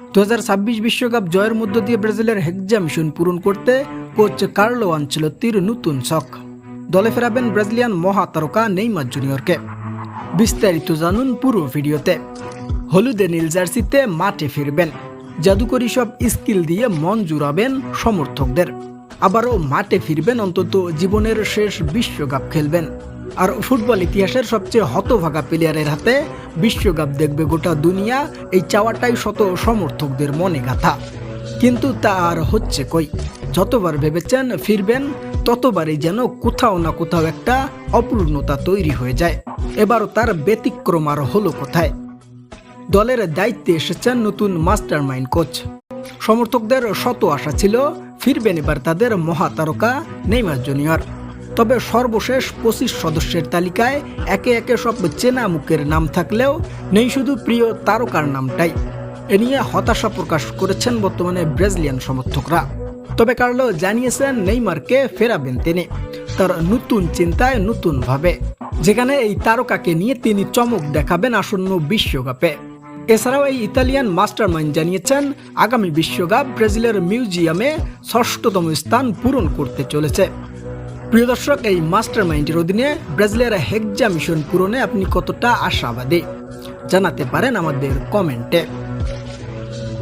দু বিশ্বকাপ জয়ের মধ্য দিয়ে ব্রাজিলের হেক্সা মিশন পূরণ করতে কোচ কার্লো আনচেলত্তির নতুন শখ। দলে ফেরাবেন ব্রাজিলিয়ান মহাতারকা নেইমার জুনিয়রকে। বিস্তারিত জানুন পুরো ভিডিওতে। হলুদে নীল জার্সিতে মাঠে ফিরবেন। জাদুকরি সব স্কিল দিয়ে মন জুড়াবেন সমর্থকদের। আবারও মাঠে ফিরবেন অন্তত জীবনের শেষ বিশ্বকাপ খেলবেন। আর ফুটবল ইতিহাসের সবচেয়ে হতভাগা প্লেয়ারের হাতে বিশ্বকাপ দেখবে গোটা দুনিয়া, এই চাওয়াটাই শত সমর্থকদের মনে গাথা। কিন্তু তা আর হচ্ছে কই? যতবার ভেবেছেন ফিরবেন, ততবারই যেন কোথাও না কোথাও একটা অপূর্ণতা তৈরি হয়ে যায়। এবারও তার ব্যতিক্রম আর হলো কোথায়? দলের দায়িত্বে এসেছেন নতুন মাস্টার মাইন্ড কোচ। সমর্থকদের শত আশা ছিল, ফিরবেন এবার তাদের মহাতারকা নেইমার জুনিয়র। তবে সর্বশেষ পঁচিশ সদস্যের তালিকায় একে একে সব চেনা মুখের নাম থাকলেও নেই শুধু প্রিয় তারকার নামটাই। এ নিয়ে হতাশা প্রকাশ করেছেন বর্তমানে ব্রাজিলিয়ান সমর্থকরা। তবে কার্লো জানিয়েছেন নেইমারকে ফেরাবেন তিনি। তার নতুন চিন্তায় নতুনভাবে। যেখানে এই তারকাকে নিয়ে তিনি চমক দেখাবেন আসন্ন বিশ্বকাপে। এছাড়াও এই ইতালিয়ান মাস্টার মাইন্ড জানিয়েছেন, আগামী বিশ্বকাপ ব্রাজিলের মিউজিয়ামে ষষ্ঠতম স্থান পূরণ করতে চলেছে। প্রিয় দর্শক, এই মাস্টার মাইন্ডের অধীনে ব্রাজিলের হেকজা মিশন পূরণে আপনি কতটা আশাবাদী? জানাতে পারেন আমাদের কমেন্টে।